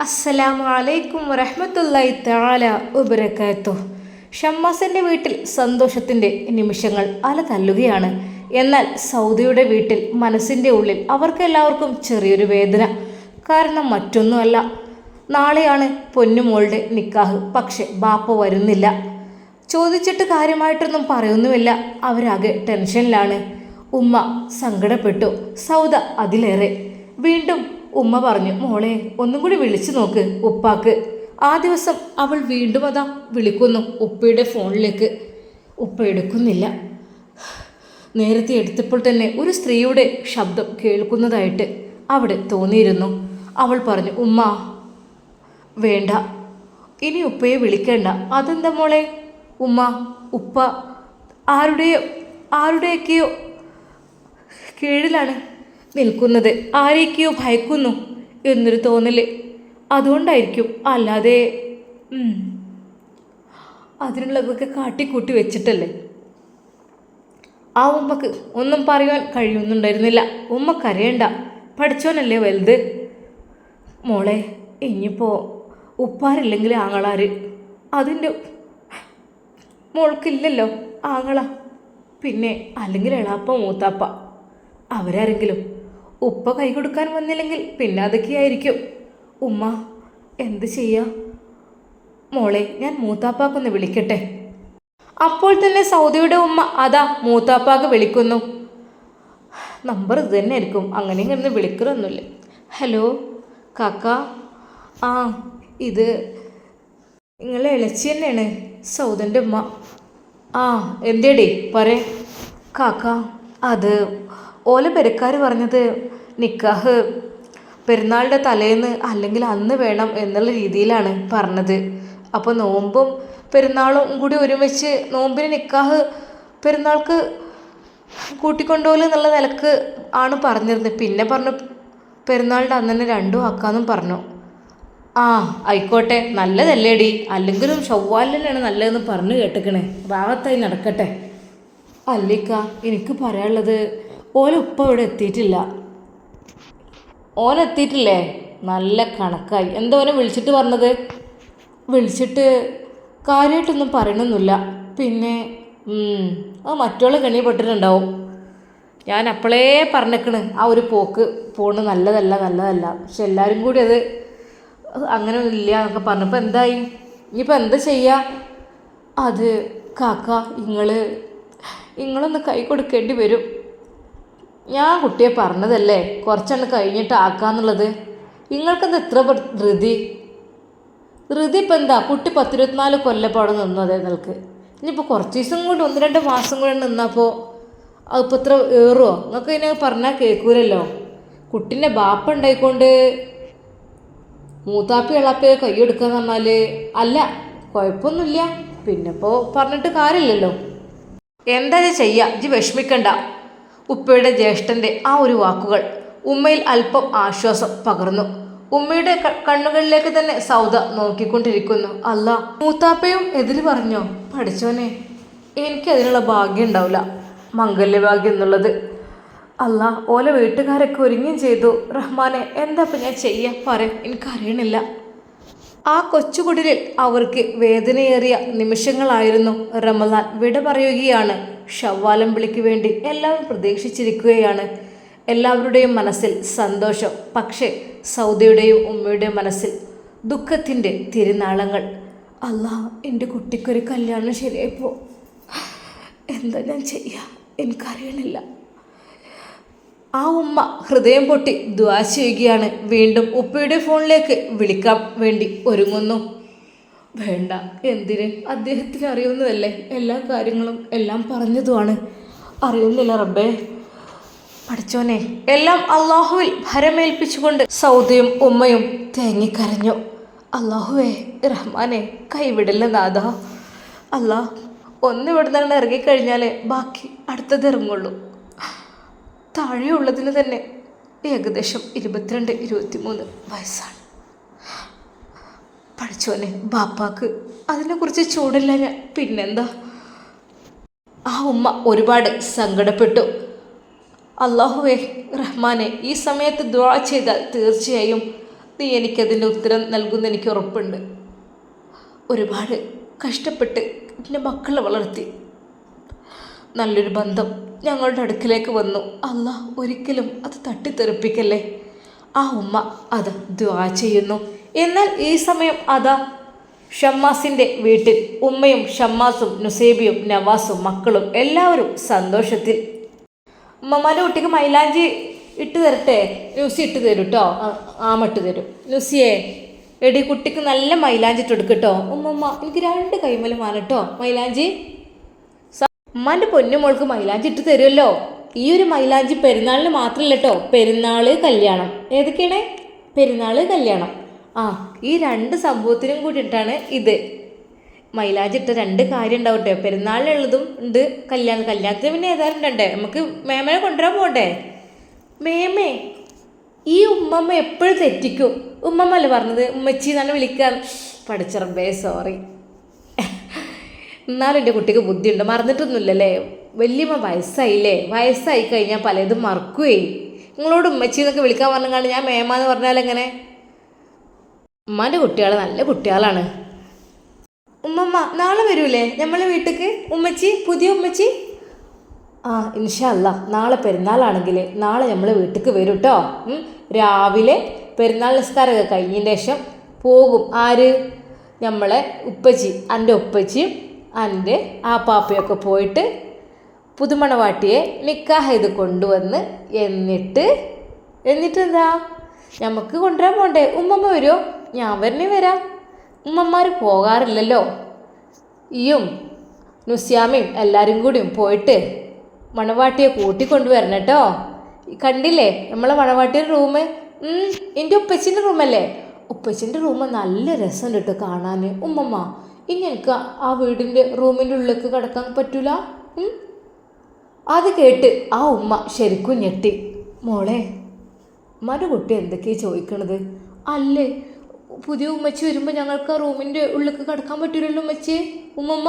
അസ്സലാമു അലൈക്കും വറഹ്മത്തുള്ളാഹി തആല ഉപരക്കാത്തു ഷമ്മാസിന്റെ വീട്ടിൽ സന്തോഷത്തിന്റെ നിമിഷങ്ങൾ അല തല്ലുകയാണ് എന്നാൽ സൗദിയുടെ വീട്ടിൽ മനസ്സിന്റെ ഉള്ളിൽ അവർക്കെല്ലാവർക്കും ചെറിയൊരു വേദന. കാരണം മറ്റൊന്നുമല്ല. നാളെയാണ് പൊന്നുമോളുടെ നിക്കാഹ്. പക്ഷെ ബാപ്പ വരുന്നില്ല. ചോദിച്ചിട്ട് കാര്യമായിട്ടൊന്നും പറയൊന്നുമില്ല. അവരാകെ ടെൻഷനിലാണ്. ഉമ്മ സങ്കടപ്പെട്ടു. സൗദ അതിലേറെ. വീണ്ടും ഉമ്മ പറഞ്ഞു മോളെ ഒന്നും കൂടി വിളിച്ചു നോക്ക് ഉപ്പാക്ക്. ആ ദിവസം അവൾ വീണ്ടും അതാ വിളിക്കുന്നു ഉപ്പയുടെ ഫോണിലേക്ക്. ഉപ്പ എടുക്കുന്നില്ല. നേരത്തെ എടുത്തപ്പോൾ തന്നെ ഒരു സ്ത്രീയുടെ ശബ്ദം കേൾക്കുന്നതായിട്ട് അവിടെ തോന്നിയിരുന്നു. അവൾ പറഞ്ഞു ഉമ്മ വേണ്ട. ഇനി ഉപ്പയെ വിളിക്കേണ്ട. അതെന്താ മോളെ? ഉമ്മ ഉപ്പ ആരുടെയോ ആരുടെയൊക്കെയോ കീഴിലാണ്. നിൽക്കുന്നത്. ആരെയൊക്കെയോ ഭയക്കുന്നു എന്നൊരു തോന്നൽ. അതുകൊണ്ടായിരിക്കും അല്ലാതെ അതിനുള്ളതൊക്കെ കാട്ടിക്കൂട്ടി വെച്ചിട്ടല്ലേ? ആ ഉമ്മക്ക് ഒന്നും പറയാൻ കഴിയുന്നുണ്ടായിരുന്നില്ല. ഉമ്മ കരയണ്ട. പഠിച്ചോനല്ലേ വലുത്? മോളെ ഇനിയിപ്പോൾ ഉപ്പാരില്ലെങ്കിൽ ആങ്ങളാര്? അതിന്റെ മോൾക്കില്ലല്ലോ ആങ്ങള. പിന്നെ അല്ലെങ്കിൽ എളാപ്പ മൂത്താപ്പ. അവരാരെങ്കിലും ഉപ്പ കൈ കൊടുക്കാൻ വന്നില്ലെങ്കിൽ പിന്നെ അതൊക്കെയായിരിക്കും ഉമ്മ എന്ത് ചെയ്യാ? മോളെ ഞാൻ മൂത്താപ്പാക്കൊന്ന് വിളിക്കട്ടെ. അപ്പോൾ തന്നെ സൗദിയുടെ ഉമ്മ അതാ മൂത്താപ്പാക്ക് വിളിക്കുന്നു. നമ്പർ ഇത് തന്നെ ആയിരിക്കും. അങ്ങനെ ഇങ്ങനെ വിളിക്കലൊന്നുമില്ല. ഹലോ കാക്ക. ആ ഇത് നിങ്ങളെ ഇളച്ചി തന്നെയാണ് സൗദന്റെ ഉമ്മ. ആ എന്തേടി പറ കാക്ക അത് ഓല പെരക്കാർ പറഞ്ഞത് നിക്കാഹ് പെരുന്നാളുടെ തലേന്ന് അല്ലെങ്കിൽ അന്ന് വേണം എന്നുള്ള രീതിയിലാണ് പറഞ്ഞത്. അപ്പോൾ നോമ്പും പെരുന്നാളും കൂടി ഒരുമിച്ച് നോമ്പിന് നിക്കാഹ് പെരുന്നാൾക്ക് കൂട്ടിക്കൊണ്ടുപോലും എന്നുള്ള നിലയ്ക്ക് ആണ് പറഞ്ഞിരുന്നത്. പിന്നെ പറഞ്ഞു പെരുന്നാളിന്റെ അന്ന് തന്നെ രണ്ടും ആക്കാമെന്നും പറഞ്ഞു. ആ ആയിക്കോട്ടെ. നല്ലതല്ലേടി. അല്ലെങ്കിലും ചൊവ്വാലിനാണ് നല്ലതെന്ന് പറഞ്ഞു കേട്ടിക്കണേ. ഭാഗത്തായി നടക്കട്ടെ. അല്ലിക്ക എനിക്ക് പറയാനുള്ളത് ഓല ഉപ്പ ഇവിടെ എത്തിയിട്ടില്ല. ഓൻ എത്തിയിട്ടില്ലേ? നല്ല കണക്കായി. എന്താ ഓനെ വിളിച്ചിട്ട് പറഞ്ഞത്? വിളിച്ചിട്ട് കാര്യമായിട്ടൊന്നും പറയണമെന്നില്ല പിന്നെ അത് മറ്റുള്ള കെണി പെട്ടിട്ടുണ്ടാവും ഞാൻ അപ്പോഴേ പറഞ്ഞേക്കണ്. ആ ഒരു പോക്ക് പോണ് നല്ലതല്ല നല്ലതല്ല. പക്ഷെ എല്ലാവരും കൂടി അത് അങ്ങനെ ഇല്ല എന്നൊക്കെ പറഞ്ഞപ്പോൾ എന്തായി? ഇനിയിപ്പോൾ എന്താ ചെയ്യുക അത് കാക്ക നിങ്ങൾ ഇങ്ങളൊന്ന് കൈ കൊടുക്കേണ്ടി വരും. ഞാൻ കുട്ടിയെ പറഞ്ഞതല്ലേ? കുറച്ചെണ്ണം കഴിഞ്ഞിട്ട് ആക്കാന്നുള്ളത്. നിങ്ങൾക്കെന്ത് ഇത്ര ധൃതി? ധൃതി ഇപ്പം എന്താ? കുട്ടി പത്തിരുപത്തിനാല് കൊല്ലപ്പാടെ നിന്നു അതേ നിൽക്ക് ഇനിയിപ്പോൾ കുറച്ച് ദിവസം കൊണ്ട് ഒന്ന് രണ്ട് മാസം കൂടെ നിന്നപ്പോൾ അതിപ്പോൾ ഇത്ര ഏറുമോ നിങ്ങൾക്ക് ഇതിനെ പറഞ്ഞാൽ കേൾക്കൂലല്ലോ കുട്ടീന്റെ ബാപ്പ ഉണ്ടായിക്കൊണ്ട് മൂത്താപ്പി ഇളപ്പയെ കൈയെടുക്കാന്ന് പറഞ്ഞാൽ അല്ല കുഴപ്പമൊന്നുമില്ല. പിന്നെ ഇപ്പോൾ പറഞ്ഞിട്ട് കാര്യമില്ലല്ലോ. എന്താ ചെയ്യുക ചെയ്യാ? ഇജ്ജ് വിഷമിക്കണ്ട. ഉപ്പയുടെ ജ്യേഷ്ഠന്റെ ആ ഒരു വാക്കുകൾ ഉമ്മയിൽ അല്പം ആശ്വാസം പകർന്നു. ഉമ്മയുടെ കണ്ണുകളിലേക്ക് തന്നെ സൗദ നോക്കിക്കൊണ്ടിരിക്കുന്നു. അല്ല മൂത്താപ്പയും എതിര് പറഞ്ഞോ? പഠിച്ചോനെ എനിക്കതിനുള്ള ഭാഗ്യം ഉണ്ടാവില്ല. മംഗല്യഭാഗ്യം എന്നുള്ളത്. അല്ല ഓല വീട്ടുകാരൊക്കെ ഒരുങ്ങുകയും ചെയ്തു. റഹ്മാനെ എന്താ ഇപ്പം ഞാൻ ചെയ്യാൻ പറ എനിക്കറിയണില്ല. ആ കൊച്ചുകുടിലിൽ അവർക്ക് വേദനയേറിയ നിമിഷങ്ങളായിരുന്നു. റമദാൻ വിട പറയുകയാണ്. ഷവ്വാലം വിളിക്ക് വേണ്ടി എല്ലാവരും പ്രതീക്ഷിച്ചിരിക്കുകയാണ്. എല്ലാവരുടെയും മനസ്സിൽ സന്തോഷം. പക്ഷേ സൗദിയുടെയും ഉമ്മയുടെയും മനസ്സിൽ ദുഃഖത്തിന്റെ തിരുനാളങ്ങൾ. അല്ലാ എന്റെ കുട്ടിക്കൊരു കല്യാണം ശരിയായിപ്പോ എന്താ ഞാൻ ചെയ്യുക എനിക്കറിയണില്ല. ആ ഉമ്മ ഹൃദയം പൊട്ടി ദ്വാ ചെയ്യുകയാണ്. വീണ്ടും ഉപ്പയുടെ ഫോണിലേക്ക് വിളിക്കാൻ വേണ്ടി ഒരുങ്ങുന്നു. വേണ്ട എന്തിന്? അദ്ദേഹത്തിന് അറിയുന്നതല്ലേ? എല്ലാ കാര്യങ്ങളും എല്ലാം പറഞ്ഞതുമാണ്. അറിയുന്നില്ല റബ്ബേ. പഠിച്ചോനെ എല്ലാം അള്ളാഹുവിൽ ഭരമേൽപ്പിച്ചുകൊണ്ട് സൗദിയും ഉമ്മയും തേങ്ങിക്കരഞ്ഞു. അള്ളാഹുവേ റഹ്മാനെ കൈവിടല്ല നാഥ. അല്ലാ ഒന്ന് ഇവിടെ നിന്ന് ഇറങ്ങിക്കഴിഞ്ഞാൽ ബാക്കി അടുത്തത് ഇറങ്ങുള്ളൂ. താഴെയുള്ളതിന് തന്നെ ഏകദേശം ഇരുപത്തിരണ്ട് ഇരുപത്തിമൂന്ന് വയസ്സാണ്. പഠിച്ചോനെ ബാപ്പാക്ക് അതിനെക്കുറിച്ച് ചൂടില്ല പിന്നെന്താ? ആ ഉമ്മ ഒരുപാട് സങ്കടപ്പെട്ടു. അള്ളാഹുവേ റഹ്മാനെ ഈ സമയത്ത് ദ്വാ ചെയ്താൽ തീർച്ചയായും നീ എനിക്കതിന്റെ ഉത്തരം നൽകുന്ന എനിക്ക് ഉറപ്പുണ്ട്. ഒരുപാട് കഷ്ടപ്പെട്ട് എന്റെ മക്കളെ വളർത്തി. നല്ലൊരു ബന്ധം ഞങ്ങളുടെ അടുക്കിലേക്ക് വന്നു. അല്ല ഒരിക്കലും അത് തട്ടിത്തെറിപ്പിക്കല്ലേ? ആ ഉമ്മ അത് ദ്വാ ചെയ്യുന്നു. എന്നാൽ ഈ സമയം അതാ ഷമ്മാസിന്റെ വീട്ടിൽ ഉമ്മയും ഷമ്മാസും നുസേബിയും നവാസും മക്കളും എല്ലാവരും സന്തോഷത്തിൽ. ഉമ്മമാരുടെ കുട്ടിക്ക് മൈലാഞ്ചി ഇട്ട് തരട്ടെ? നുസി ഇട്ട് തരും കേട്ടോ ആമട്ട് തരും. നുസിയെ എടി കുട്ടിക്ക് നല്ല മൈലാഞ്ചി ഇട്ട് കൊടുക്കും കേട്ടോ ഉമ്മമ്മ എനിക്ക് രണ്ട് കൈമലും വേണം കേട്ടോ മൈലാഞ്ചി? ഉമ്മാന്റെ പൊന്നുമോൾക്ക് മൈലാഞ്ചി ഇട്ട് തരുമല്ലോ. ഈ ഒരു മൈലാഞ്ചി പെരുന്നാളിന് മാത്രമല്ല കേട്ടോ പെരുന്നാൾ കല്യാണം. ഏതൊക്കെയാണ്? പെരുന്നാൾ കല്യാണം. ആ ഈ രണ്ട് സംഭവത്തിനും കൂടിയിട്ടാണ് ഇത്. മൈലാഞ്ചി ഇട്ട രണ്ട് കാര്യം ഉണ്ടാവട്ടെ പെരുന്നാളിനുള്ളതും ഉണ്ട് കല്യാണം. കല്യാണത്തിന് പിന്നെ ഏതായാലും ഉണ്ടേ നമുക്ക് മേമനെ കൊണ്ടുവരാൻ പോകണ്ടേ മേമേ ഈ ഉമ്മമ്മ എപ്പോഴും തെറ്റിക്കും. ഉമ്മമ്മ അല്ലേ പറഞ്ഞത്? ഉമ്മച്ചി എന്നാണ് വിളിക്കാൻ പഠിച്ചറമ്പേ സോറി എന്നാലും എന്റെ കുട്ടിക്ക് ബുദ്ധിയുണ്ട്. മറന്നിട്ടൊന്നുമില്ലല്ലേ? വലിയമ്മ വയസ്സായില്ലേ? വയസ്സായി കഴിഞ്ഞാൽ പലതും മറക്കുവേ. നിങ്ങളോട് ഉമ്മച്ചി എന്നൊക്കെ വിളിക്കാൻ പറഞ്ഞാൽ ഞാൻ മേമ എന്ന് പറഞ്ഞാൽ എങ്ങനെ ഉമ്മാന്റെ കുട്ടികൾ നല്ല കുട്ടികളാണ്. ഉമ്മമ്മ നാളെ വരൂലേ? നമ്മളെ വീട്ടിലേക്ക് ഉമ്മച്ചി പുതിയ ഉമ്മച്ചി? ആ ഇൻഷല്ല നാളെ പെരുന്നാളാണെങ്കിൽ നാളെ നമ്മൾ വീട്ടിലേക്ക് വരും കേട്ടോ രാവിലെ പെരുന്നാൾ നിസ്കാരമൊക്കെ കഴിഞ്ഞതിന് ശേഷം പോകും. ആര്? നമ്മളെ ഉപ്പച്ചി എന്റെ ഉപ്പച്ചിയും എന്റെ ആ പാപ്പയൊക്കെ പോയിട്ട് പുതുമണവാട്ടിയെ നിക്കാഹ് ചെയ്ത് കൊണ്ടുവന്ന് എന്നിട്ട് എന്നിട്ട് എന്താ നമുക്ക് കൊണ്ടുവരാൻ പോണ്ടേ. ഉമ്മമ്മ വരുമോ ഞാൻ വരണേ വരാം. ഉമ്മമാർ പോകാറില്ലല്ലോ. ഇയും നുസ്യാമയും എല്ലാവരും കൂടിയും പോയിട്ട് മണവാട്ടിയെ കൂട്ടിക്കൊണ്ടുവരണം കേട്ടോ. കണ്ടില്ലേ? നമ്മളെ മണവാട്ടിയുടെ റൂം എന്റെ ഉപ്പച്ചിന്റെ റൂമല്ലേ ഉപ്പച്ചിന്റെ റൂം നല്ല രസമുണ്ട് കേട്ടോ കാണാൻ ഉമ്മമ്മ ഇനി എനിക്ക് ആ വീടിന്റെ റൂമിന്റെ ഉള്ളിലേക്ക് കിടക്കാൻ പറ്റൂല? അത് കേട്ട് ആ ഉമ്മ ശരിക്കും ഞെട്ടി. മോളെ ഉമ്മാന്റെ കുട്ടി എന്തൊക്കെയാ ചോദിക്കണത്? അല്ലേ പുതിയ ഉമ്മച്ചി വരുമ്പോൾ ഞങ്ങൾക്ക് ആ റൂമിന്റെ ഉള്ളിലേക്ക് കിടക്കാൻ പറ്റൂലല്ലോ ഉമ്മച്ചി? ഉമ്മമ്മ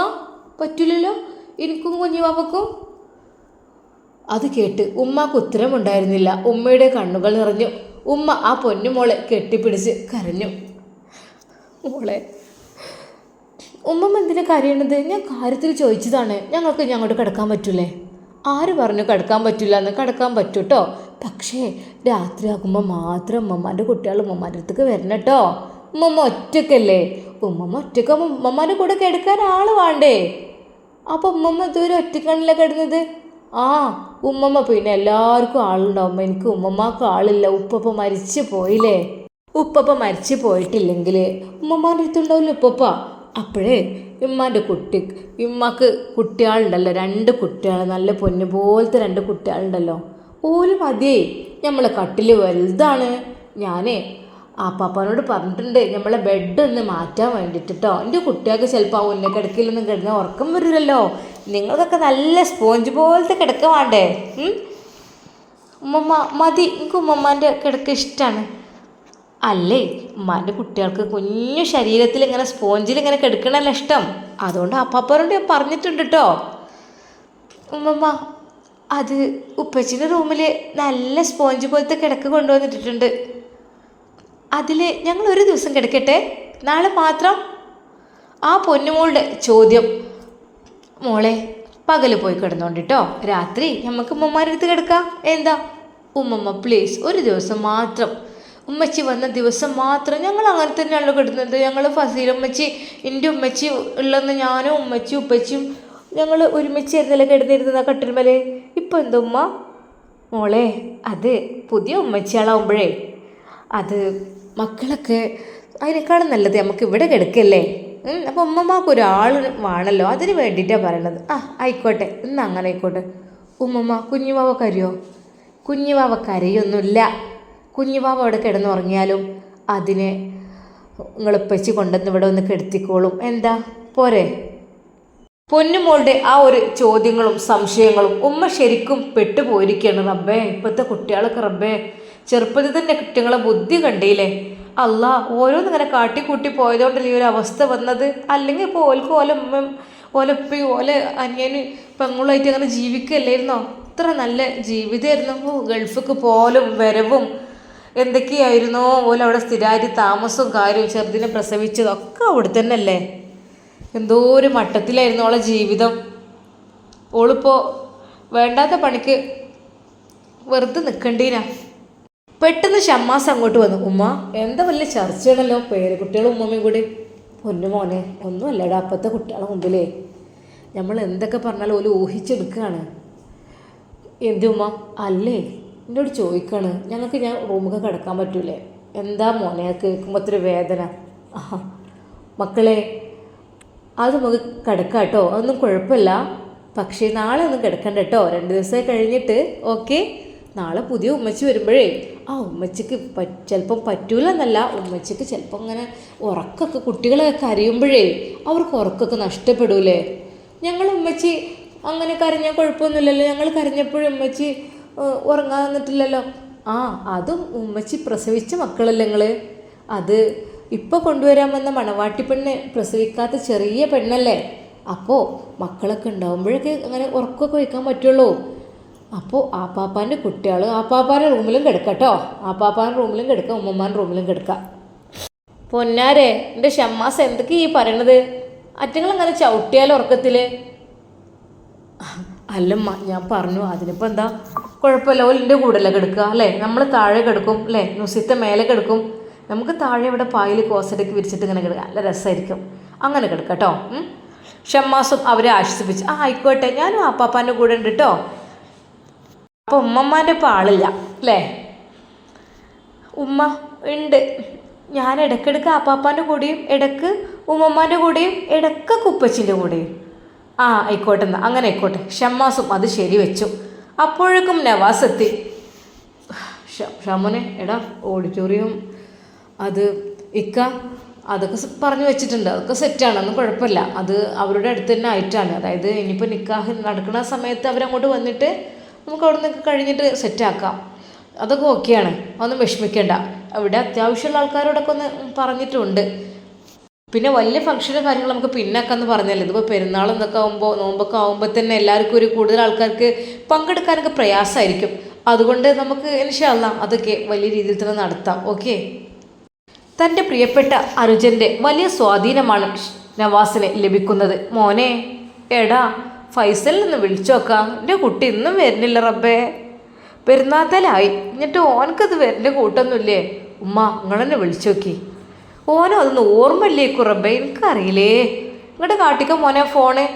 പറ്റൂലല്ലോ? എനിക്കും കുഞ്ഞുവാപ്പക്കും അത് കേട്ട് ഉമ്മാക്ക് ഉത്തരമുണ്ടായിരുന്നില്ല. ഉമ്മയുടെ കണ്ണുകൾ നിറഞ്ഞു. ഉമ്മ ആ പൊന്നുമോളെ കെട്ടിപ്പിടിച്ച് കരഞ്ഞു. മോളെ ഉമ്മമ്മ എന്തിനാ കരയണത്? ഞാൻ കാര്യത്തിൽ ചോദിച്ചതാണ്. ഞങ്ങൾക്ക് ഇനി അങ്ങോട്ട് കിടക്കാൻ പറ്റൂലേ? ആര് പറഞ്ഞു കിടക്കാൻ പറ്റില്ല എന്ന് കിടക്കാൻ പറ്റൂ കേട്ടോ പക്ഷേ രാത്രിയാകുമ്പോൾ മാത്രം ഉമ്മമാന്റെ കുട്ടികൾ ഉമ്മമാന്റെ അടുത്തേക്ക് വരണം കേട്ടോ. ഉമ്മമ്മ ഒറ്റക്കല്ലേ ഉമ്മമ്മ ഒറ്റയ്ക്ക് ഉമ്മമാന്റെ കൂടെ കിടക്കാൻ ആൾ വേണ്ടേ? അപ്പോൾ ഉമ്മമ്മ ഇതുവരെ ഒറ്റക്കാണല്ലോ കിടന്നത്? ആ ഉമ്മമ്മ പിന്നെ എല്ലാവർക്കും ആളുണ്ടാവും എനിക്ക് ഉമ്മമ്മക്ക് ആളില്ല. ഉപ്പപ്പ മരിച്ചു പോയില്ലേ? ഉപ്പപ്പ മരിച്ചു പോയിട്ടില്ലെങ്കിൽ ഉമ്മമാരുത്തുണ്ടാവില്ല ഉപ്പപ്പ അപ്പോഴേ ഉമ്മാന്റെ കുട്ടി ഉമ്മക്ക് കുട്ടികളുണ്ടല്ലോ രണ്ട് കുട്ടികൾ നല്ല പൊന്നു പോലത്തെ രണ്ട് കുട്ടികളുണ്ടല്ലോ ഓൽ മതിയേ നമ്മളെ കട്ടിൽ വലുതാണ്. ഞാനേ ആ പാപ്പാനോട് പറഞ്ഞിട്ടുണ്ട് നമ്മളെ ബെഡ് ഒന്ന് മാറ്റാൻ വേണ്ടിയിട്ട് എന്റെ കുട്ടികൾക്ക് ചിലപ്പോൾ ആ ഉന്ന കിടക്കിലൊന്നും കിടന്നാൽ ഉറക്കം വരില്ലല്ലോ. നിങ്ങൾക്കൊക്കെ നല്ല സ്പോഞ്ച് പോലത്തെ കിടക്ക വേണ്ടേ? ഉമ്മമ്മ മതി. എനിക്ക് ഉമ്മമ്മാന്റെ കിടക്ക ഇഷ്ടമാണ് അല്ലേ? ഉമ്മാന്റെ കുട്ടികൾക്ക് കുഞ്ഞു ശരീരത്തിൽ ഇങ്ങനെ സ്പോഞ്ചിൽ ഇങ്ങനെ കിടക്കണല്ല ഇഷ്ടം. അതുകൊണ്ട് അപ്പാപ്പറോണ്ട് ഞാൻ പറഞ്ഞിട്ടുണ്ട് കേട്ടോ ഉമ്മമ്മ അത് ഉപ്പച്ചിന്റെ റൂമിൽ നല്ല സ്പോഞ്ച് പോലത്തെ കിടക്ക് കൊണ്ടുവന്നിട്ടിട്ടുണ്ട്. അതിൽ ഞങ്ങൾ ഒരു ദിവസം കിടക്കട്ടെ? നാളെ മാത്രം? ആ പൊന്നുമോളുടെ ചോദ്യം. മോളെ പകൽ പോയി കിടന്നോണ്ടിട്ടോ രാത്രി നമുക്ക് ഉമ്മമാരെടുത്ത് കിടക്കാം. എന്താ? ഉമ്മമ്മ പ്ലീസ് ഒരു ദിവസം മാത്രം. ഉമ്മച്ചി വന്ന ദിവസം മാത്രം ഞങ്ങൾ അങ്ങനെ തന്നെയാണല്ലോ കിടന്നത്. ഞങ്ങൾ ഫസീൽ ഉമ്മച്ചി എന്റെ ഉമ്മച്ചി ഉള്ളെന്ന് ഞാനും ഉമ്മച്ചി ഉപ്പച്ചിയും ഞങ്ങൾ ഒരുമിച്ചായിരുന്നല്ലേ കിടന്നിരുന്നത് കട്ടിൽമേൽ? ഇപ്പം എന്താ ഉമ്മ? മോളെ അത് പുതിയ ഉമ്മച്ചിയാളാവുമ്പോഴേ. അത് മക്കളൊക്കെ അതിനേക്കാളും നല്ലത് നമുക്ക് ഇവിടെ കിടക്കല്ലേ? അപ്പം ഉമ്മമാക്ക് ഒരാൾ വേണമല്ലോ അതിന് വേണ്ടിയിട്ടാണ് പറയണത്. ആ ആയിക്കോട്ടെ. ഇന്ന് അങ്ങനെ ആയിക്കോട്ടെ. ഉമ്മമ്മ കുഞ്ഞുമാവ കരയോ? കുഞ്ഞുമാവ കരയൊന്നുമില്ല. കുഞ്ഞുവാവ അവിടെ കിടന്നുറങ്ങിയാലും അതിനെ നിങ്ങളിപ്പച്ചി കൊണ്ടുവന്ന് ഇവിടെ ഒന്ന് കെടുത്തിക്കോളും. എന്താ? പോരെ. പൊന്നുമോളുടെ ആ ഒരു ചോദ്യങ്ങളും സംശയങ്ങളും ഉമ്മ ശരിക്കും പെട്ടുപോയിരിക്കുകയാണ് റബ്ബേ. ഇപ്പോഴത്തെ കുട്ടികളൊക്കെ റബ്ബേ ചെറുപ്പത്തിൽ തന്നെ കുട്ടികളെ ബുദ്ധി കണ്ടില്ലേ? അല്ല ഓരോന്നിങ്ങനെ കാട്ടിക്കൂട്ടി പോയതുകൊണ്ടല്ലേ ഈ ഒരു അവസ്ഥ വന്നത്? അല്ലെങ്കിൽ ഇപ്പോൾ ഓൽക്ക് ഓല ഉമ്മ ഓലപ്പി ഓല അനിയന് പെങ്ങളുമായിട്ട് അങ്ങനെ ജീവിക്കല്ലായിരുന്നോ ഇത്ര നല്ല ജീവിതമായിരുന്നു. ഗൾഫിക്ക് പോലും വരവും എന്തൊക്കെയായിരുന്നോ? ഓല അവിടെ സ്ഥിരമായിട്ട് താമസവും കാര്യവും ചെറുതിനെ പ്രസവിച്ചതും ഒക്കെ അവിടെ തന്നെ അല്ലേ എന്തോ ഒരു മട്ടത്തിലായിരുന്നു ഓളെ ജീവിതം. ഓളിപ്പോൾ വേണ്ടാത്ത പണിക്ക് വെറുതെ നിൽക്കണ്ടീന പെട്ടെന്ന് ഷമ്മാസ് അങ്ങോട്ട് വന്നു. ഉമ്മ എന്താ വലിയ ചർച്ചയാണല്ലോ? പേരക്കുട്ടികളും ഉമ്മമ്മയും കൂടി. പൊന്നു മോനെ ഒന്നുമല്ലടാ അപ്പത്തെ കുട്ടികളെ മുമ്പിലേ. നമ്മൾ എന്തൊക്കെ പറഞ്ഞാലും ഓൽ ഊഹിച്ചെടുക്കുകയാണ്. എന്തുമ്മ? അല്ലേ? എന്നോട് ചോദിക്കാണ് ഞങ്ങൾക്ക് ഞാൻ റൂമൊക്കെ കിടക്കാൻ പറ്റൂലേ? എന്താ മോനെ? കേൾക്കുമ്പോൾ ഒത്തിരി വേദന. മക്കളെ അത് നമുക്ക് കിടക്കാം കേട്ടോ. അതൊന്നും കുഴപ്പമില്ല. പക്ഷേ നാളെ ഒന്നും കിടക്കണ്ട കേട്ടോ. രണ്ട് ദിവസം കഴിഞ്ഞിട്ട് ഓക്കെ? നാളെ പുതിയ ഉമ്മച്ചി വരുമ്പോഴേ. ആ ഉമ്മച്ചിക്ക് ചിലപ്പം പറ്റൂല എന്നല്ല ഉമ്മച്ചിക്ക് ചിലപ്പോൾ ഇങ്ങനെ ഉറക്കമൊക്കെ കുട്ടികളൊക്കെ കരയുമ്പോഴേ അവർക്ക് ഉറക്കമൊക്കെ നഷ്ടപ്പെടൂലേ? ഞങ്ങൾ ഉമ്മച്ചി അങ്ങനെ കരഞ്ഞാൽ കുഴപ്പമൊന്നുമില്ലല്ലോ. ഞങ്ങൾ കരഞ്ഞപ്പോഴും ഉമ്മച്ചി ഉറങ്ങാൻ നിന്നിട്ടില്ലല്ലോ. ആ അതും ഉമ്മച്ചി പ്രസവിച്ച മക്കളല്ലേ നിങ്ങൾ അത് ഇപ്പോൾ കൊണ്ടുവരാൻ വന്ന മണവാട്ടി പെണ്ണ് പ്രസവിക്കാത്ത ചെറിയ പെണ്ണല്ലേ? അപ്പോൾ മക്കളൊക്കെ ഉണ്ടാവുമ്പോഴൊക്കെ അങ്ങനെ ഉറക്കമൊക്കെ വയ്ക്കാൻ പറ്റുള്ളൂ. അപ്പോൾ ആപ്പാപ്പാന്റെ കുട്ടികൾ ആപ്പാപ്പാന്റെ റൂമിലും കിടക്കട്ടോ ആപ്പാപ്പാന്റെ റൂമിലും കിടക്കാം ഉമ്മമാന്റെ റൂമിലും കിടക്കാം. പൊന്നാരെ എന്റെ ഷമ്മാസ് എന്തൊക്കെയാ ഈ പറയണത്? അറ്റങ്ങൾ അങ്ങനെ ഉറക്കത്തിൽ അല്ലമ്മ ഞാൻ പറഞ്ഞു അതിനിപ്പോൾ എന്താ? കുഴപ്പമില്ല ഓലിന്റെ കൂടെയല്ല കിടക്കുക അല്ലേ? നമ്മൾ താഴെ കിടക്കും അല്ലേ? നുസിത്തെ മേലെ കിടക്കും. നമുക്ക് താഴെ ഇവിടെ പായിൽ കോസടക്കി വിരിച്ചിട്ട് ഇങ്ങനെ കിടക്കുക. നല്ല രസമായിരിക്കും. അങ്ങനെ കിടക്കാം കേട്ടോ. ഷമ്മാസും അവരെ ആശ്വസിപ്പിച്ച് ആ ആയിക്കോട്ടെ ഞാനും ആപ്പാപ്പാന്റെ കൂടെ ഉണ്ട് കേട്ടോ. അപ്പോൾ ഉമ്മമ്മാന്റെ പാളില്ല അല്ലേ? ഉമ്മ ഉണ്ട്. ഞാൻ ഇടയ്ക്കിടയ്ക്ക് ആപ്പാപ്പാന്റെ കൂടെയും ഇടയ്ക്ക് ഉമ്മമ്മാന്റെ കൂടെയും ഇടയ്ക്ക് കുപ്പച്ചിന്റെ കൂടെയും. ആ ആയിക്കോട്ടെ എന്നാൽ അങ്ങനെ ആയിക്കോട്ടെ. ഷമ്മാസും അത് ശരി വെച്ചു. അപ്പോഴേക്കും നവാസ് എത്തി. ഷമ്മനെ എടാ ഓഡിറ്റോറിയം അത് ഇക്ക അതൊക്കെ പറഞ്ഞു വെച്ചിട്ടുണ്ട്. അതൊക്കെ സെറ്റാണ് ഒന്നും കുഴപ്പമില്ല. അത് അവരുടെ അടുത്ത് തന്നെ ആയിട്ടാണ്. അതായത് ഇനിയിപ്പോൾ നിക്കാഹ് നടക്കുന്ന സമയത്ത് അവരങ്ങോട്ട് വന്നിട്ട് നമുക്ക് അവിടെ നിന്നൊക്കെ കഴിഞ്ഞിട്ട് സെറ്റാക്കാം അതൊക്കെ ഓക്കെയാണ് ഒന്നും വിഷമിക്കേണ്ട. അവിടെ അത്യാവശ്യമുള്ള ആൾക്കാരോടൊക്കെ ഒന്ന് പറഞ്ഞിട്ടുണ്ട്. പിന്നെ വലിയ ഫംഗ്ഷനും കാര്യങ്ങളും നമുക്ക് പിന്നൊക്കെ പറഞ്ഞല്ലേ. ഇതിപ്പോൾ പെരുന്നാൾ എന്നൊക്കെ ആകുമ്പോൾ നോമ്പൊക്കെ ആകുമ്പോൾ തന്നെ എല്ലാവർക്കും ഒരു കൂടുതൽ ആൾക്കാർക്ക് പങ്കെടുക്കാനൊക്കെ പ്രയാസമായിരിക്കും അതുകൊണ്ട് നമുക്ക് ഇൻഷാല്ല അതൊക്കെ വലിയ രീതിയിൽ തന്നെ നടത്താം. ഓക്കെ? തന്റെ പ്രിയപ്പെട്ട അനുജന്റെ വലിയ സ്വാധീനമാണ് നവാസിന് ലഭിക്കുന്നത്. മോനെ എടാ ഫൈസലിൽ നിന്ന് വിളിച്ചു നോക്കാം. എന്റെ കുട്ടി ഇന്നും വരുന്നില്ല റബ്ബേ. പെരുന്നാത്തലായി എന്നിട്ട് ഓനക്കത് വരേണ്ട കൂട്ടൊന്നുമില്ലേ? ഉമ്മ നിങ്ങളെന്നെ വിളിച്ചു നോക്കി. ഓനോ അതൊന്നും ഓർമ്മയില്ലേ കുറബ എനിക്കറിയില്ലേ. ഇങ്ങോട്ട് കാട്ടിക്ക മോനെ ഫോണ്.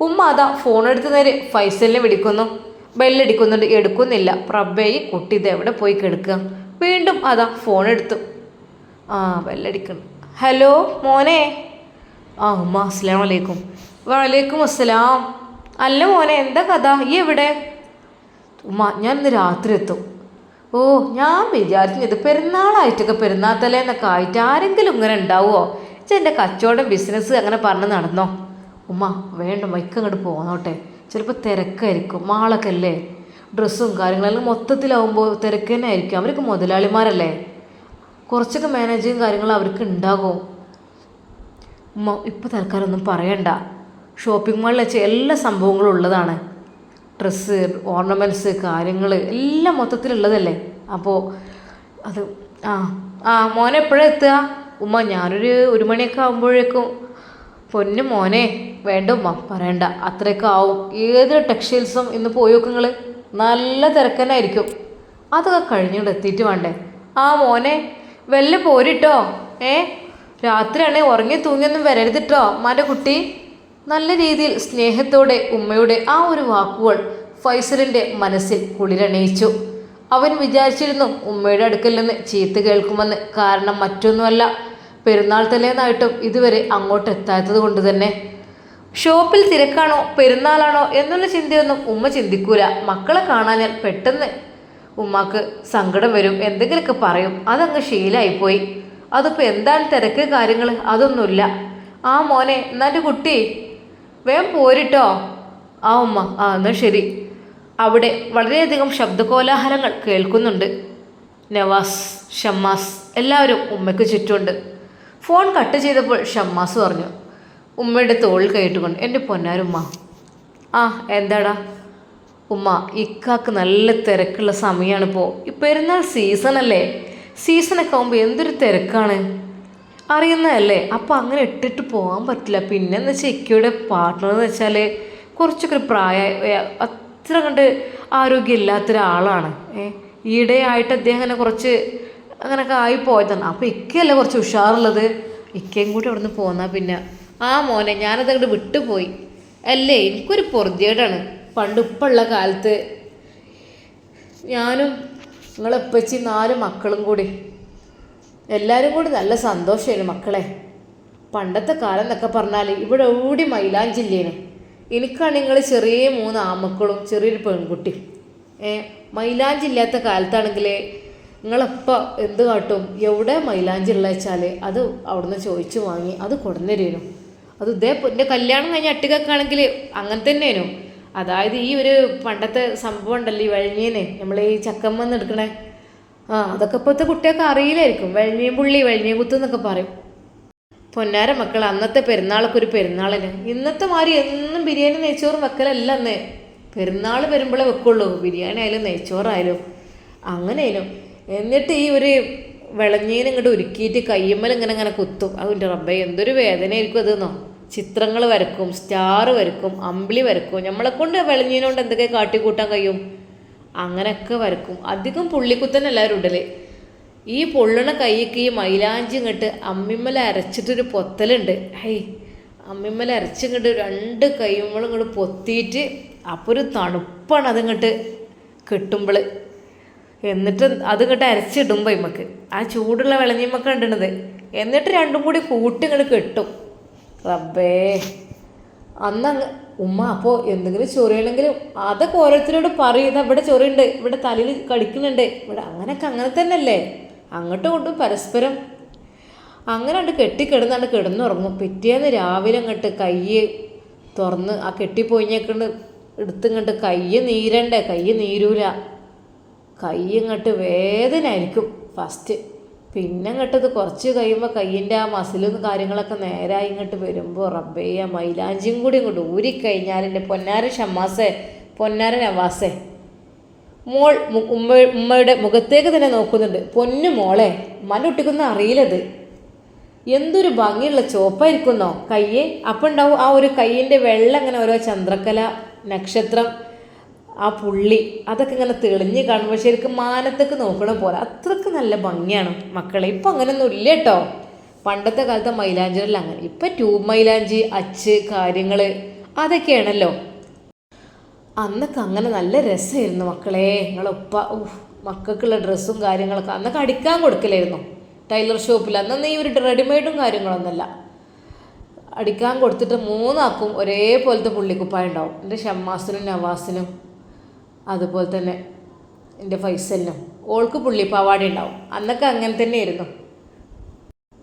ഉമ്മ അതാ ഫോൺ എടുത്ത് നേരെ ഫൈസലിനെ വിളിക്കുന്നു. ബെല്ലടിക്കുന്നുണ്ട്. എടുക്കുന്നില്ല. ഈ കുട്ടി ഇത് എവിടെ പോയി കിടക്കുക? വീണ്ടും അതാ ഫോൺ എടുത്തു. ആ ബെല്ലടിക്കണം ഹലോ മോനെ. ആ ഉമ്മ അസ്സലാം വലൈക്കും വലൈക്കും അസ്സലാം. അല്ല മോനെ എന്താ കഥ? ഈ എവിടെ? ഉമ്മ ഞാൻ ഇന്ന് രാത്രി എത്തും. ഓ ഞാൻ വിചാരിച്ചു ഇത് പെരുന്നാളായിട്ടൊക്കെ പെരുന്നാൾ തലേന്നൊക്കെ ആയിട്ട് ആരെങ്കിലും ഇങ്ങനെ ഉണ്ടാവുമോ ചെ എന്റെ കച്ചവടം ബിസിനസ് അങ്ങനെ പറഞ്ഞ് നടന്നോ? ഉമ്മ വേണ്ട മൈക്ക് അങ്ങോട്ട് പോന്നോട്ടെ. ചിലപ്പോൾ തിരക്കായിരിക്കും മാളൊക്കെ അല്ലേ? ഡ്രസ്സും കാര്യങ്ങളെല്ലാം മൊത്തത്തിലാവുമ്പോൾ തിരക്ക് തന്നെ ആയിരിക്കും. അവർക്ക് മുതലാളിമാരല്ലേ? കുറച്ചൊക്കെ മാനേജിങ് കാര്യങ്ങൾ അവർക്ക് ഉണ്ടാകും? ഉമ്മ ഇപ്പോൾ തൽക്കാലം ഒന്നും പറയണ്ട. ഷോപ്പിംഗ് മാളിൽ വെച്ച് എല്ലാ സംഭവങ്ങളും ഉള്ളതാണ്. ഡ്രസ്സ് ഓർണമെന്റ്സ് കാര്യങ്ങൾ എല്ലാം മൊത്തത്തിലുള്ളതല്ലേ? അപ്പോൾ അത് ആ ആ മോനെ എപ്പോഴാണ് എത്തുക? ഉമ്മ ഞാനൊരു ഒരു മണിയൊക്കെ ആകുമ്പോഴേക്കും പൊന്നു മോനെ വേണ്ട ഉമ്മ പറയണ്ട. അത്രയൊക്കെ ആവും. ഏത് ടെക്സ്റ്റൈൽസും ഇന്ന് പോയി നിങ്ങൾ നല്ല തിരക്കനായിരിക്കും അതൊക്കെ കഴിഞ്ഞിട്ട് എത്തിയിട്ട് വേണ്ടേ? ആ മോനെ വല്ല പോരിട്ടോ? ഏ? രാത്രിയാണെ ഉറങ്ങി തൂങ്ങിയൊന്നും വരരുതിട്ടോ അമ്മാന്റെ കുട്ടി. നല്ല രീതിയിൽ സ്നേഹത്തോടെ ഉമ്മയുടെ ആ ഒരു വാക്കുകൾ ഫൈസലിന്റെ മനസ്സിൽ കുളിരണിയിച്ചു. അവൻ വിചാരിച്ചിരുന്നു ഉമ്മയുടെ അടുക്കൽ നിന്ന് ചീത്ത കേൾക്കുമെന്ന് കാരണം മറ്റൊന്നുമല്ല. പെരുന്നാൾ തലേന്നായിട്ടും ഇതുവരെ അങ്ങോട്ട് എത്താത്തത് കൊണ്ട് തന്നെ. ഷോപ്പിൽ തിരക്കാണോ പെരുന്നാളാണോ എന്നുള്ള ചിന്തയൊന്നും ഉമ്മ ചിന്തിക്കൂല. മക്കളെ കാണാഞ്ഞാൽ പെട്ടെന്ന് ഉമ്മാക്ക് സങ്കടം വരും എന്തെങ്കിലുമൊക്കെ പറയും. അതങ്ങ് ശീലമായിപ്പോയി അതിപ്പോൾ എന്താണ് തിരക്ക് കാര്യങ്ങൾ അതൊന്നുമില്ല. ആ മോനെ എന്നാന്റെ കുട്ടി? വേഗം പോരിട്ടോ? ആ ഉമ്മ. ആ എന്നാൽ ശരി. അവിടെ വളരെയധികം ശബ്ദകോലാഹലങ്ങൾ കേൾക്കുന്നുണ്ട്. നവാസ് ഷമ്മാസ് എല്ലാവരും ഉമ്മയ്ക്ക് ചുറ്റുമുണ്ട്. ഫോൺ കട്ട് ചെയ്തപ്പോൾ ഷമ്മാസ് പറഞ്ഞു ഉമ്മയുടെ തോൾ കയറ്റുകൊണ്ട് എന്റെ പൊന്നാരുമ്മ. ആ എന്താടാ? ഉമ്മ ഇക്കാക്ക് നല്ല തിരക്കുള്ള സമയമാണിപ്പോൾ ഈ പെരുന്നാൾ സീസണല്ലേ? സീസണൊക്കെ ആകുമ്പോൾ എന്തൊരു തിരക്കാണ്? അറിയുന്നതല്ലേ? അപ്പോൾ അങ്ങനെ ഇട്ടിട്ട് പോകാൻ പറ്റില്ല. പിന്നെ എന്ന് വെച്ചാൽ ഇക്കയുടെ പാർട്ട്ണർ എന്ന് വെച്ചാൽ കുറച്ചൊക്കെ ഒരു പ്രായ അത്ര കണ്ട് ആരോഗ്യമില്ലാത്ത ഒരാളാണ് ഈയിടെയായിട്ട് അദ്ദേഹം അങ്ങനെ കുറച്ച് അങ്ങനെയൊക്കെ ആയി പോയതാണ്. അപ്പോൾ ഇക്കയല്ലേ കുറച്ച് ഉഷാറുള്ളത്? ഇക്കയും കൂടി അവിടെ നിന്ന് പോന്നാൽ പിന്നെ. ആ മോനെ ഞാനത് അങ്ങോട്ട് വിട്ടുപോയി. അല്ലേ? എനിക്കൊരു പൊറുതിയേടാണ് പണ്ട് ഇപ്പുള്ള കാലത്ത് ഞാനും നിങ്ങളെപ്പച്ചി നാല് മക്കളും കൂടി എല്ലാവരും കൂടി നല്ല സന്തോഷമായിരുന്നു മക്കളെ. പണ്ടത്തെ കാലം എന്നൊക്കെ പറഞ്ഞാൽ ഇവിടെ ഓടി മൈലാഞ്ചില്ലേനു. എനിക്കാണ് നിങ്ങൾ ചെറിയ മൂന്ന് ആമക്കളും ചെറിയൊരു പെൺകുട്ടി ഏ മൈലാഞ്ചില്ലാത്ത കാലത്താണെങ്കിൽ നിങ്ങളെപ്പോൾ എന്ത് കാട്ടും? എവിടെ മൈലാഞ്ചി ഉള്ള വെച്ചാൽ അത് അവിടുന്ന് ചോദിച്ചു വാങ്ങി അത് കൊടുന്നരുന്നു അത് ഇതേ എന്റെ കല്യാണം കഴിഞ്ഞ അട്ടികൾക്കാണെങ്കിൽ അങ്ങനെ തന്നെയായിരുന്നു അതായത് ഈ ഒരു പണ്ടത്തെ സംഭവം ഉണ്ടല്ലോ ഈ വഴങ്ങിയേനെ. നമ്മൾ ഈ ചക്കമ്മന്ന് എടുക്കണേ. ആ അതൊക്കെ ഇപ്പോഴത്തെ കുട്ടികൾക്ക് അറിയില്ലായിരിക്കും. വെഴിഞ്ഞീൻ പുള്ളി വെഴിഞ്ഞീൻ കുത്ത് എന്നൊക്കെ പറയും. പൊന്നാര മക്കൾ അന്നത്തെ പെരുന്നാളൊക്കെ ഒരു പെരുന്നാളിന് ഇന്നത്തെ മാതിരി എന്നും ബിരിയാണി നെയ്ച്ചോറും വെക്കലല്ല അന്നേ. പെരുന്നാൾ വരുമ്പോഴേ വെക്കുള്ളൂ. ബിരിയാണി ആയാലും നെയ്ച്ചോറായാലും അങ്ങനെയാലും എന്നിട്ട് ഈ ഒരു വിളഞ്ഞീന് ഇങ്ങോട്ട് ഉരുക്കിയിട്ട് കയ്യമ്മൽ ഇങ്ങനെ ഇങ്ങനെ കുത്തും. അതിന്റെ റബ്ബേ എന്തൊരു വേദനയായിരിക്കും അതെന്നോ ചിത്രങ്ങൾ വരക്കും സ്റ്റാർ വരക്കും അമ്പിളി വരക്കും. നമ്മളെ കൊണ്ട് വിളഞ്ഞീനോണ്ട് എന്തൊക്കെ കാട്ടിക്കൂട്ടാൻ കഴിയും? അങ്ങനെയൊക്കെ വരക്കും. അധികം പുള്ളിക്കുത്തന്നെ എല്ലാവരും ഉണ്ടല്ലേ? ഈ പൊള്ളണ കൈക്ക് ഈ മൈലാഞ്ചി ഇങ്ങോട്ട് അമ്മിമ്മല അരച്ചിട്ടൊരു പൊത്തലുണ്ട്. ഹൈ അമ്മിമ്മല അരച്ചിങ്ങോട്ട് രണ്ട് കൈമ്മളും ഇങ്ങോട്ട് പൊത്തിയിട്ട് അപ്പോൾ ഒരു തണുപ്പാണ് അതിങ്ങോട്ട് കിട്ടുമ്പോൾ എന്നിട്ട് അതിങ്ങോട്ട് അരച്ചിടുമ്പോൾ ഇമ്മക്ക് ആ ചൂടുള്ള വിളഞ്ഞിമ്മക്ക് ഇടണത്. എന്നിട്ട് രണ്ടും കൂടി കൂട്ടി ഇങ്ങോട്ട് കെട്ടും. റബ്ബേ. അന്ന് അങ്ങ് ഉമ്മ അപ്പോൾ എന്തെങ്കിലും ചൊറിയണമെങ്കിലും അതൊക്കെ ഓരോരുത്തരോട് പറയുന്ന ഇവിടെ ചൊറിയുണ്ട്. ഇവിടെ തലയിൽ കടിക്കുന്നുണ്ട്. ഇവിടെ അങ്ങനെയൊക്കെ അങ്ങനെ തന്നെയല്ലേ? അങ്ങോട്ടും ഇങ്ങോട്ടും പരസ്പരം അങ്ങനെ അങ്ങ് കെട്ടിക്കിടന്നാണ്ട് കിടന്നുറങ്ങും പിറ്റേന്ന് രാവിലെ അങ്ങോട്ട് കൈ തുറന്ന് ആ കെട്ടിപ്പോയിഞ്ഞേക്കൊണ്ട് എടുത്തിങ്ങോട്ട് കയ്യ് നീരണ്ടേ? കയ്യ് നീരൂല. കൈ ഇങ്ങോട്ട് വേദനയായിരിക്കും ഫസ്റ്റ് പിന്നെ ഇങ്ങോട്ടത് കുറച്ച് കഴിയുമ്പോൾ കയ്യിന്റെ ആ മസിലും കാര്യങ്ങളൊക്കെ നേരായി ഇങ്ങോട്ട് വരുമ്പോൾ റബ്ബേ ആ മൈലാഞ്ചിയും കൂടി ഇങ്ങോട്ട് ഊരിക്കഴിഞ്ഞാൽ എന്റെ പൊന്നാര ഷമ്മാസേ പൊന്നാര നവാസേ. മോൾ ഉമ്മ ഉമ്മയുടെ മുഖത്തേക്ക് തന്നെ നോക്കുന്നുണ്ട്. പൊന്നു മോളെ മനുട്ടിക്കുന്ന അറിയില്ലത്. എന്തൊരു ഭംഗിയുള്ള ചോപ്പായിരിക്കുന്നോ കയ്യെ. അപ്പം ഉണ്ടാവും ആ ഒരു കയ്യിന്റെ വെള്ളം അങ്ങനെ ഓരോ ചന്ദ്രക്കല നക്ഷത്രം. ആ പുള്ളി അതൊക്കെ ഇങ്ങനെ തെളിഞ്ഞ് കാണുമ്പോൾ ശരിക്കും മാനത്തേക്ക് നോക്കണ പോലെ. അത്രയ്ക്ക് നല്ല ഭംഗിയാണ് മക്കളെ. ഇപ്പം അങ്ങനെയൊന്നും ഇല്ല കേട്ടോ. പണ്ടത്തെ കാലത്തെ മൈലാഞ്ചികളിൽ അങ്ങനെ. ഇപ്പം ട്യൂബ് മൈലാഞ്ചി അച്ച് കാര്യങ്ങൾ അതൊക്കെയാണല്ലോ. അന്നൊക്കെ അങ്ങനെ നല്ല രസമായിരുന്നു മക്കളെ. നിങ്ങളൊപ്പ മക്കൾക്കുള്ള ഡ്രസ്സും കാര്യങ്ങളൊക്കെ അന്നൊക്കെ അടിക്കാൻ കൊടുക്കലായിരുന്നു. ടൈലർ ഷോപ്പിൽ. അന്നൊന്നും ഈ ഒരു റെഡിമെയ്ഡും കാര്യങ്ങളൊന്നുമല്ല. അടിക്കാൻ കൊടുത്തിട്ട് മൂന്നാക്കും ഒരേപോലത്തെ പുള്ളിക്കുപ്പായ ഉണ്ടാവും. എന്റെ ഷമ്മാസിനും നവാസിനും. അതുപോലെ തന്നെ എന്റെ ഫൈസലിനും. ഓൾക്ക് പുള്ളിപ്പാവാടി ഉണ്ടാവും. അന്നൊക്കെ അങ്ങനെ തന്നെയായിരുന്നു.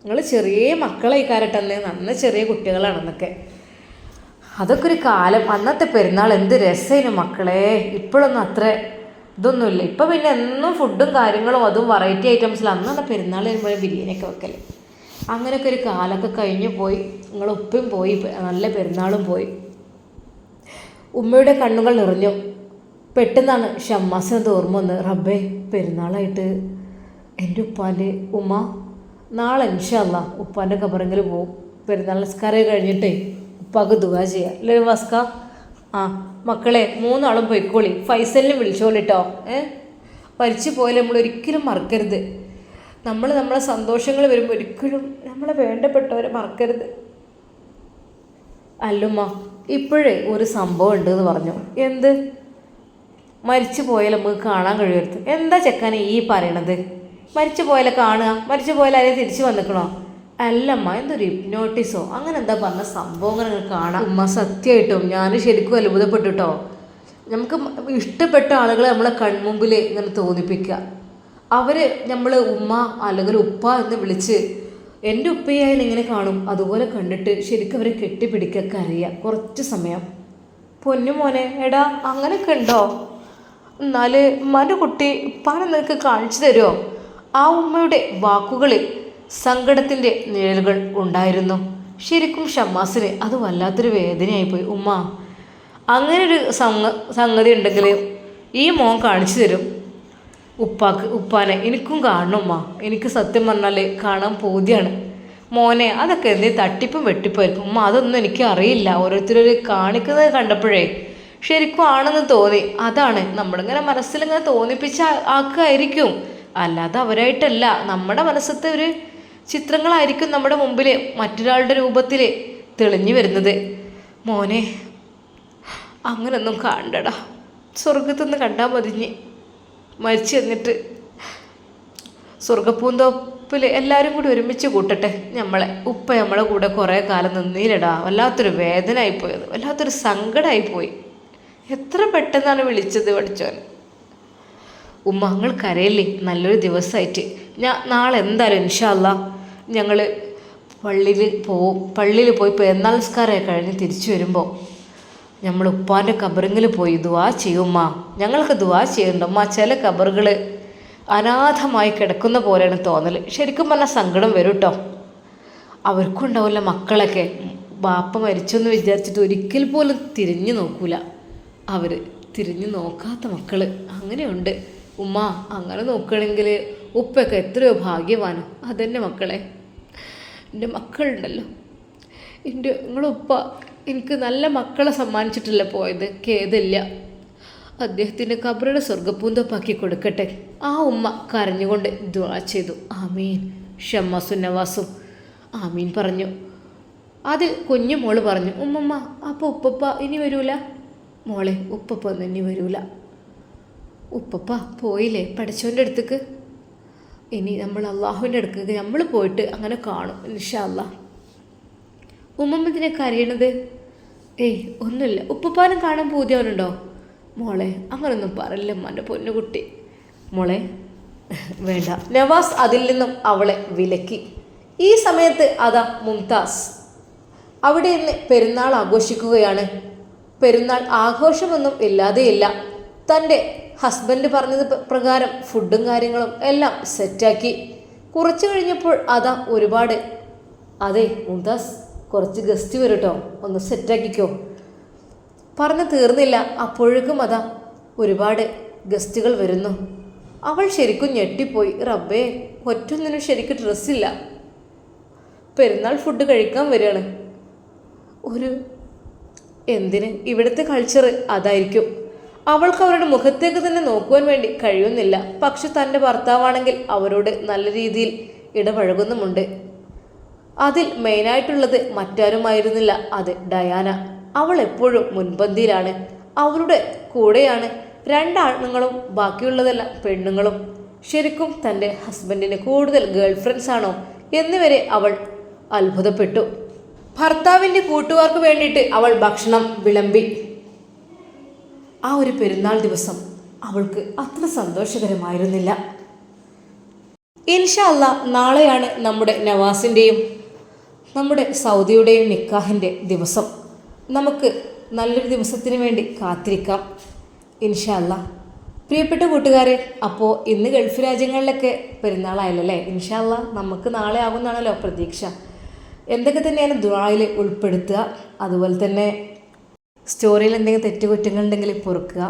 നിങ്ങൾ ചെറിയ മക്കളായി കാരട്ടന്ന് നന്ന ചെറിയ കുട്ടികളാണ് അന്നൊക്കെ. അതൊക്കെ ഒരു കാലം. അന്നത്തെ പെരുന്നാൾ എന്ത് രസമായിരുന്നു മക്കളെ. ഇപ്പോഴൊന്നും അത്ര ഇതൊന്നുമില്ല. ഇപ്പം പിന്നെ എന്നും ഫുഡും കാര്യങ്ങളും അതും വെറൈറ്റി ഐറ്റംസിൽ അന്നാണ് പെരുന്നാൾ വരുമ്പോൾ ബിരിയാണിയൊക്കെ വെക്കൽ അങ്ങനെയൊക്കെ ഒരു കാലമൊക്കെ കഴിഞ്ഞു പോയി. നിങ്ങൾ ഉപ്പയും പോയി. നല്ല പെരുന്നാളും പോയി. ഉമ്മയുടെ കണ്ണുകൾ നിറഞ്ഞു. പെട്ടെന്നാണ് ഷമ്മാസിനത് ഓർമ്മ വന്ന് റബ്ബേ പെരുന്നാളായിട്ട് എന്റെ ഉപ്പാന്റെ ഉമ്മ നാളെ ഇൻഷല്ല ഉപ്പാന്റെ കബറെങ്കിൽ പോവും. പെരുന്നാൾ നിസ്കാരം കഴിഞ്ഞിട്ടേ ഉപ്പാക്ക് ദുവാ ചെയ്യാം. അല്ലേ വസ്ക? ആ മക്കളെ മൂന്നാളും പൊയ്ക്കോളി. ഫൈസലിനെ വിളിച്ചോളിട്ടോ. ഏ? മരിച്ചു പോയാൽ നമ്മൾ ഒരിക്കലും മറക്കരുത്. നമ്മൾ നമ്മളെ സന്തോഷങ്ങൾ വരുമ്പോൾ ഒരിക്കലും നമ്മളെ വേണ്ടപ്പെട്ടവരെ മറക്കരുത്. അല്ലുമ്മ ഇപ്പോഴേ ഒരു സംഭവം ഉണ്ടെന്ന് പറഞ്ഞു. എന്ത്? മരിച്ചു പോയാൽ നമുക്ക് കാണാൻ കഴിയരുത്. എന്താ ചെക്കാൻ ഈ പറയണത്? മരിച്ചു പോയാലേ കാണുക. മരിച്ചു പോയാൽ അതിനെ തിരിച്ചു വന്നിക്കണോ? അല്ലമ്മ എന്തൊരു ഹിപ്നോട്ടിസോ അങ്ങനെ എന്താ പറഞ്ഞ സംഭവങ്ങൾ നിങ്ങൾക്ക് കാണാം. ഉമ്മ സത്യമായിട്ടും. ഞാൻ ശരിക്കും അത്ഭുതപ്പെട്ടുട്ടോ. നമുക്ക് ഇഷ്ടപ്പെട്ട ആളുകളെ നമ്മളെ കൺമുമ്പിൽ ഇങ്ങനെ തോന്നിപ്പിക്കുക. അവർ നമ്മൾ ഉമ്മ അല്ലെങ്കിൽ ഉപ്പ എന്ന് വിളിച്ച് എന്റെ ഉപ്പയായാലും ഇങ്ങനെ കാണും. അതുപോലെ കണ്ടിട്ട് ശരിക്കും അവരെ കെട്ടിപ്പിടിക്കൊക്കെ അറിയാം കുറച്ച് സമയം. പൊന്നു മോനെ എടാ അങ്ങനെയൊക്കെ ഉണ്ടോ? എന്നാൽ മനുകുട്ടി കുട്ടി ഉപ്പാനെ നിനക്ക് കാണിച്ചു തരുമോ ആ ഉമ്മയുടെ വാക്കുകളിൽ സങ്കടത്തിന്റെ നിഴലുകൾ ഉണ്ടായിരുന്നു. ശരിക്കും ഷമ്മാസിന് അത് വല്ലാത്തൊരു വേദനയായിപ്പോയി. ഉമ്മ അങ്ങനെ ഒരു സംഗ സംഗതി ഉണ്ടെങ്കിൽ ഈ മോൻ കാണിച്ചു തരും. ഉപ്പാക്ക് ഉപ്പാനെ എനിക്കും കാണണം ഉമ്മ. എനിക്ക് സത്യം പറഞ്ഞാൽ കാണാൻ പൂതിയാണ്. മോനെ അതൊക്കെ എന്തേ തട്ടിപ്പും വെട്ടിപ്പായിരിക്കും ഉമ്മ അതൊന്നും എനിക്ക് അറിയില്ല ഓരോരുത്തരൊരു കാണിക്കുന്നത് കണ്ടപ്പോഴേ ശരിക്കും ആണെന്ന് തോന്നി. അതാണ്. നമ്മളിങ്ങനെ മനസ്സിലിങ്ങനെ തോന്നിപ്പിച്ച ആക്കായിരിക്കും അല്ലാതെ അവരായിട്ടല്ല. നമ്മുടെ മനസ്സത്തെ ഒരു ചിത്രങ്ങളായിരിക്കും നമ്മുടെ മുമ്പിൽ മറ്റൊരാളുടെ രൂപത്തിൽ തെളിഞ്ഞു വരുന്നത്. മോനെ അങ്ങനൊന്നും കാണണ്ടടാ. സ്വർഗത്തുനിന്ന് കണ്ടാൽ മതിഞ്ഞ്. മരിച്ചു എന്നിട്ട് സ്വർഗപ്പൂന്തോപ്പിൽ എല്ലാവരും കൂടി ഒരുമിച്ച് കൂട്ടട്ടെ. നമ്മളെ ഉപ്പ നമ്മളെ കൂടെ കുറേ കാലം നിന്നില്ലടാ വല്ലാത്തൊരു വേദനയായി പോയത് വല്ലാത്തൊരു സങ്കടമായി പോയി എത്ര പെട്ടെന്നാണ് വിളിച്ചത് പഠിച്ചോൻ ഉമ്മ അങ്ങൾ കരയല്ലേ? നല്ലൊരു ദിവസമായിട്ട് ഞാൻ നാളെ എന്തായാലും ഇൻഷാല്ല ഞങ്ങൾ പള്ളിയിൽ പോവും പള്ളിയിൽ പോയി പെരുന്നാൾ കഴിഞ്ഞ് തിരിച്ചു വരുമ്പോൾ നമ്മൾ ഉപ്പാന്റെ കബറിങ്ങിൽ പോയി ദുവാ ചെയ്യുമ്മ ഞങ്ങൾക്ക് ദുവാ ചെയ്യണ്ടമ്മ ചില കബറുകൾ അനാഥമായി കിടക്കുന്ന പോലെയാണ് തോന്നൽ ശരിക്കും പറഞ്ഞാൽ സങ്കടം വരും കേട്ടോ അവർക്കുണ്ടാവില്ല മക്കളൊക്കെ. ബാപ്പ മരിച്ചെന്ന് വിചാരിച്ചിട്ട് ഒരിക്കൽ പോലും തിരിഞ്ഞു നോക്കൂല. അവർ തിരിഞ്ഞു നോക്കാത്ത മക്കൾ അങ്ങനെയുണ്ട്. ഉമ്മ അങ്ങനെ നോക്കുകയാണെങ്കിൽ ഉപ്പൊക്കെ എത്രയോ ഭാഗ്യവാനും. അതെന്നെ മക്കളെ. എന്റെ മക്കളുണ്ടല്ലോ. എന്റെ നിങ്ങളുപ്പ എനിക്ക് നല്ല മക്കളെ സമ്മാനിച്ചിട്ടില്ല പോയത്? ഖേദില്ല അദ്ദേഹത്തിന്റെ കബറുടെ സ്വർഗപ്പൂന്തപ്പാക്കി കൊടുക്കട്ടെ. ആ ഉമ്മ കരഞ്ഞുകൊണ്ട് ദ്വാ ചെയ്തു. ആമീൻ. ഷമ്മസും നവാസും. ആമീൻ പറഞ്ഞു. അത് കുഞ്ഞു മോൾ പറഞ്ഞു ഉമ്മമ്മ അപ്പോൾ ഉപ്പപ്പ ഇനി വരൂല? മോളെ ഉപ്പപ്പ ഇനി വരൂല. ഉപ്പപ്പ പോയില്ലേ? പഠിച്ചവന്റെ അടുത്തേക്ക്. ഇനി നമ്മൾ അള്ളാഹുവിന്റെ അടുത്തേക്ക് നമ്മൾ പോയിട്ട് അങ്ങനെ കാണും ഇൻഷാ അല്ലാ ഉമ്മമ്മ ഇതിനെ കരയണത് ഏയ് ഒന്നുമില്ല. ഉപ്പപ്പാനും കാണാൻ പൂതിയവനുണ്ടോ മോളെ അങ്ങനൊന്നും പറയില്ല എന്റെ പൊന്നുകുട്ടി മോളെ വേണ്ട. നവാസ് അതിൽ നിന്നും അവളെ വിലക്കി. ഈ സമയത്ത് അതാ മുംതാസ്. അവിടെ നിന്ന് പെരുന്നാൾ ആഘോഷിക്കുകയാണ്. പെരുന്നാൾ ആഘോഷമൊന്നും ഇല്ലാതെയില്ല. തന്റെ ഹസ്ബൻഡ് പറഞ്ഞത് പ്ര- പ്രകാരം ഫുഡും കാര്യങ്ങളും എല്ലാം സെറ്റാക്കി. കുറച്ച് കഴിഞ്ഞപ്പോൾ അതാ ഒരുപാട്. അതെ മുംതാസ് കുറച്ച് ഗസ്റ്റ് വരും കേട്ടോ ഒന്ന് സെറ്റാക്കിക്കോ. പറഞ്ഞു തീർന്നില്ല. അപ്പോഴേക്കും അതാ ഒരുപാട് ഗസ്റ്റുകൾ വരുന്നു. അവൾ ശരിക്കും ഞെട്ടിപ്പോയി. റബ്ബേ ഒറ്റൊന്നിനും ശരിക്കും ഡ്രസ്സില്ല. പെരുന്നാൾ ഫുഡ് കഴിക്കാൻ വരികയാണ്. ഒരു എന്തിന് ഇവിടുത്തെ കൾച്ചർ അതായിരിക്കും? അവൾക്ക് അവരുടെ മുഖത്തേക്ക് തന്നെ നോക്കുവാൻ വേണ്ടി കഴിയുന്നില്ല. പക്ഷെ തന്റെ ഭർത്താവാണെങ്കിൽ അവരോട് നല്ല രീതിയിൽ ഇടപഴകുന്നുമുണ്ട്. അതിൽ മെയിനായിട്ടുള്ളത് മറ്റാരുമായിരുന്നില്ല. അത് ഡയാന. അവൾ എപ്പോഴും മുൻപന്തിയിലാണ്. അവരുടെ കൂടെയാണ്. രണ്ടാണുങ്ങളും ബാക്കിയുള്ളതെല്ലാം പെണ്ണുങ്ങളും. ശരിക്കും തന്റെ ഹസ്ബൻഡിന് കൂടുതൽ ഗേൾ ഫ്രണ്ട്സ് ആണോ? എന്നിവരെ അവൾ അത്ഭുതപ്പെട്ടു. ഭർത്താവിന്റെ കൂട്ടുകാർക്ക് വേണ്ടിയിട്ട് അവൾ ഭക്ഷണം വിളമ്പി. ആ ഒരു പെരുന്നാൾ ദിവസം അവൾക്ക് അത്ര സന്തോഷകരമായിരുന്നില്ല. ഇൻഷല്ല നാളെയാണ് നമ്മുടെ നവാസിന്റെയും നമ്മുടെ സൗദിയുടെയും നിക്കാഹിന്റെ ദിവസം. നമുക്ക് നല്ലൊരു ദിവസത്തിന് വേണ്ടി കാത്തിരിക്കാം. ഇൻഷല്ല പ്രിയപ്പെട്ട കൂട്ടുകാരെ അപ്പോൾ ഇന്ന് ഗൾഫ് രാജ്യങ്ങളിലൊക്കെ പെരുന്നാളായല്ലേ ഇൻഷല്ല നമുക്ക് നാളെ ആകുന്നാണല്ലോ പ്രതീക്ഷ. എന്തൊക്കെ തന്നെയാണ് ദുആയിൽ ഉൾപ്പെടുത്തുക? അതുപോലെ തന്നെ സ്റ്റോറിയിൽ എന്തെങ്കിലും തെറ്റുകുറ്റങ്ങളുണ്ടെങ്കിൽ പൊറുക്കുക.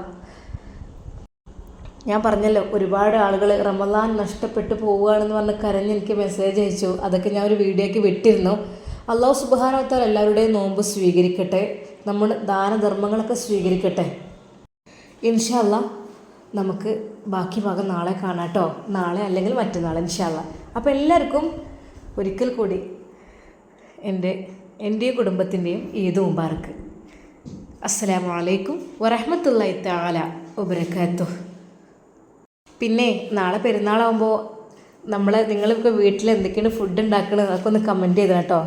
ഞാൻ പറഞ്ഞല്ലോ ഒരുപാട് ആളുകൾ റമദാൻ നഷ്ടപ്പെട്ടു പോവുകയാണെന്ന് പറഞ്ഞ് കരഞ്ഞ് എനിക്ക് മെസ്സേജ് അയച്ചു. അതൊക്കെ ഞാൻ ഒരു വീഡിയോയ്ക്ക് വിട്ടിരുന്നു. അള്ളാഹു സുബാനവത്താൽ എല്ലാവരുടെയും നോമ്പ് സ്വീകരിക്കട്ടെ. നമ്മൾ ദാനധർമ്മങ്ങളൊക്കെ സ്വീകരിക്കട്ടെ. ഇൻഷല്ല നമുക്ക് ബാക്കി ഭാഗം നാളെ കാണാം കേട്ടോ. നാളെ അല്ലെങ്കിൽ മറ്റന്നാൾ ഇൻഷല്ല അപ്പോൾ എല്ലാവർക്കും ഒരിക്കൽ കൂടി എന്റെ എന്റെ കുടുംബത്തിന്റെയും ഈദ് മുബാറക്ക്. അസ്സലാമു അലൈക്കും വറഹ്മത്തുള്ളാഹി തആല ഉപരക്കാത്തു പിന്നെ നാളെ പെരുന്നാളാകുമ്പോൾ നമ്മൾ നിങ്ങളിപ്പോൾ വീട്ടിൽ എന്തൊക്കെയാണ് ഫുഡ് ഉണ്ടാക്കുന്നത് അതൊക്കെ ഒന്ന് കമന്റ് ചെയ്തു കേട്ടോ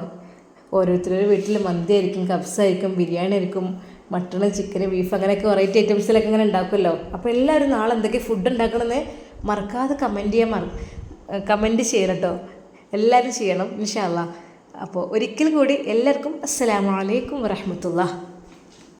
ഓരോരുത്തരുടെ വീട്ടിൽ മന്തി ആയിരിക്കും കബ്സ് ആയിരിക്കും ബിരിയാണി ആയിരിക്കും മട്ടൺ ചിക്കൻ ബീഫ് അങ്ങനെയൊക്കെ വെറൈറ്റി ഐറ്റംസിലൊക്കെ ഇങ്ങനെ ഉണ്ടാക്കുമല്ലോ. അപ്പോൾ എല്ലാവരും നാളെ എന്തൊക്കെ ഫുഡ് ഉണ്ടാക്കണമെന്ന് മറക്കാതെ കമന്റ് ചെയ്യാൻ മറ കമന്റ് ചെയ്യണം കേട്ടോ എല്ലാവരും ചെയ്യണം ഇൻഷാല്ല അപ്പോൾ ഒരിക്കൽ കൂടി എല്ലാവർക്കും അസ്സലാമു അലൈക്കും വറഹ്മത്തുള്ളാഹി.